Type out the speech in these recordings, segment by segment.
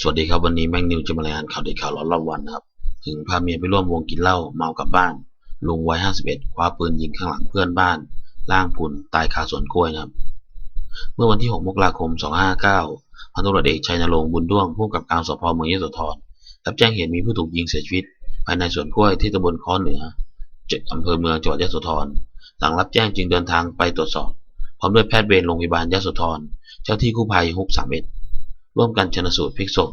สวัสดีครับวันนี้แมงนิวจะมารายงานข่าวเด็ดข่าวร้อนรอบวันนะครับ ถึงพาเมียไปร่วมวงกินเหล้าเมากลับบ้าน ลุงวัย51คว้าปืนยิงข้างหลังเพื่อนบ้าน ล่างพุนตายคาสวนกล้วยนะครับ เมื่อวันที่ 6 มกราคม 259 พันตำรวจเอกชัยนรงค์บุญด้วงผู้กำกับการสพเมืองยโสธรรับแจ้งเหตุมีผู้ถูกยิงเสียชีวิต ภายในสวนกล้วยที่ตำบลค้อเหนืออำเภอเมืองจังหวัดยโสธรหลังรับแจ้งจึงเดินทางไปตรวจสอบพร้อมด้วยแพทย์เวรโรงพยาบาลยโสธรเจ้าที่กู้ภัยฮุก31 ร่วมกันชนสูตรพลิกศพ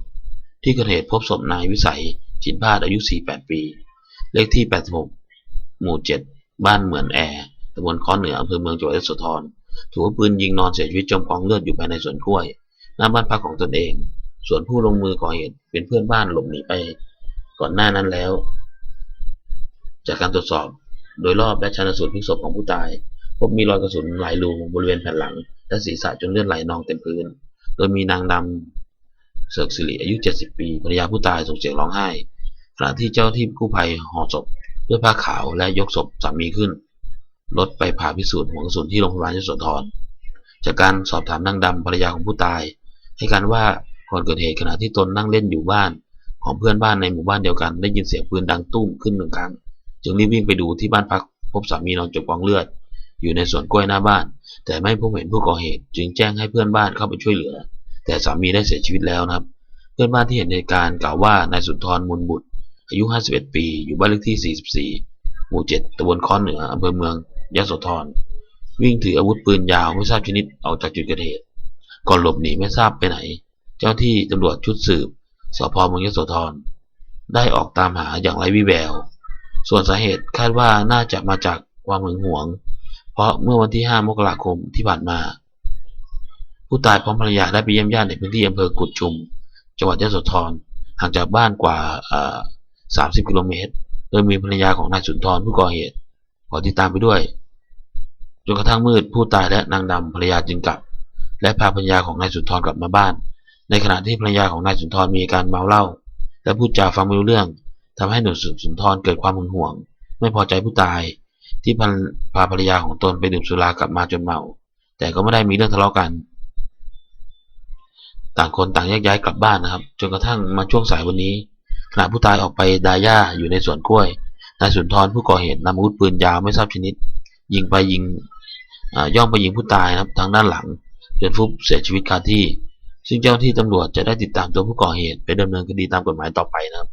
ที่เกิดเหตุพบศพนายวิสัยจินพาดอายุ 48 ปี เลขที่ 86 หมู่ 7 บ้านเหมือนแอร์ตำบลค้อเหนืออำเภอเมืองจังหวัดยโสธรถูกปืนยิงนอนเสียชีวิตจมกองเลือดอยู่ภายในสวนกล้วยหน้าบ้านพักของตนเอง ส่วนผู้ลงมือก่อเหตุเป็นเพื่อนบ้านหลบหนีไป ก่อนหน้านั้นแล้ว จากการตรวจสอบโดยรอบและชันสูตรพลิกศพของผู้ตาย พบมีรอยกระสุนหลายรูบริเวณแผ่นหลัง และศีรษะจนเลือดไหลนองเต็มพื้น โดยมีนางดำเสกสิริอายุ 70 ปีภรรยาผู้ตายส่งเสียงร้องไห้ ขณะที่เจ้าที่กู้ภัยห่อศพด้วยผ้าขาวและยกศพสามีขึ้นรถไปผ่าพิสูจน์หัวกระสุนที่โรงพยาบาลยโสธรจากการสอบถามนางดำภรรยาของผู้ตาย ให้การว่าก่อนเกิดเหตุขณะที่ตนนั่งเล่นอยู่บ้าน ของเพื่อนบ้านในหมู่บ้านเดียวกันได้ยินเสียงปืนดังตุ้มขึ้นหนึ่งครั้ง จึงรีบวิ่งไปดูที่บ้านพักพบสามีนอนจมกองเลือด อยู่ในสวนกล้วยหน้าบ้าน แต่ไม่พบเห็นผู้ก่อเหตุ จึงแจ้งให้เพื่อนบ้านเข้าไปช่วยเหลือ แต่สามีได้เสียชีวิตแล้วนะครับ เพื่อนบ้านที่เห็นเหตุการณ์กล่าวว่านายสุนทรมูลบุตร อายุ 51 ปี อยู่บ้านเลขที่ 44 หมู่ 7ตำบลค้อนเหนืออำเภอเมืองยะโสธรวิ่งถืออาวุธปืนยาวไม่ทราบชนิดออกจากจุดเกิดเหตุก่อนหลบหนีไม่ทราบไปไหน เจ้าที่ตำรวจชุดสืบสพเมืองยโสธรได้ออกตามหาอย่างไร้วิแวว ส่วนสาเหตุคาดว่าน่าจะมาจากความหึงหวง เพราะเมื่อวันที่ 5 มกราคมที่ผ่านมา ผู้ตายพร้อมภรรยาได้ไปเยี่ยมญาติในพื้นที่อำเภอกุดชุม จังหวัดยโสธรห่างจากบ้านกว่า 30 กิโลเมตร โดยมีภรรยาของนายสุนทรผู้ก่อเหตุขอติดตามไปด้วย จนกระทั่งมืดผู้ตายและนางดำภรรยาจึงกลับ และพาภรรยาของนายสุนทรกลับมาบ้าน ในขณะที่ภรรยาของนายสุนทรมีอาการเมาเหล้าและพูดจาฟังไม่รู้เรื่องทำให้หนุ่มสุนทรเกิดความหึงหวง ไม่พอใจผู้ตาย ที่พาภรรยาของตนไปดื่มสุรากลับมาจนเมา แต่ก็ไม่ได้มีเรื่องทะเลาะกัน ต่างคนต่างแยกย้ายกลับบ้านนะครับ จนกระทั่งมาช่วงสายวันนี้ขณะผู้ตายออกไปดาย่าอยู่ในสวนกล้วยนายสุนทรผู้ก่อเหตุนำอาวุธปืนยาวไม่ทราบชนิด ยิงไปยิงย่องไปยิงผู้ตายนะครับทางด้านหลังจนฟุบเสียชีวิตคาที่ ซึ่งเจ้าที่ตำรวจจะได้ติดตามตัวผู้ก่อเหตุไปดำเนินคดีตามกฎหมายต่อไปนะครับ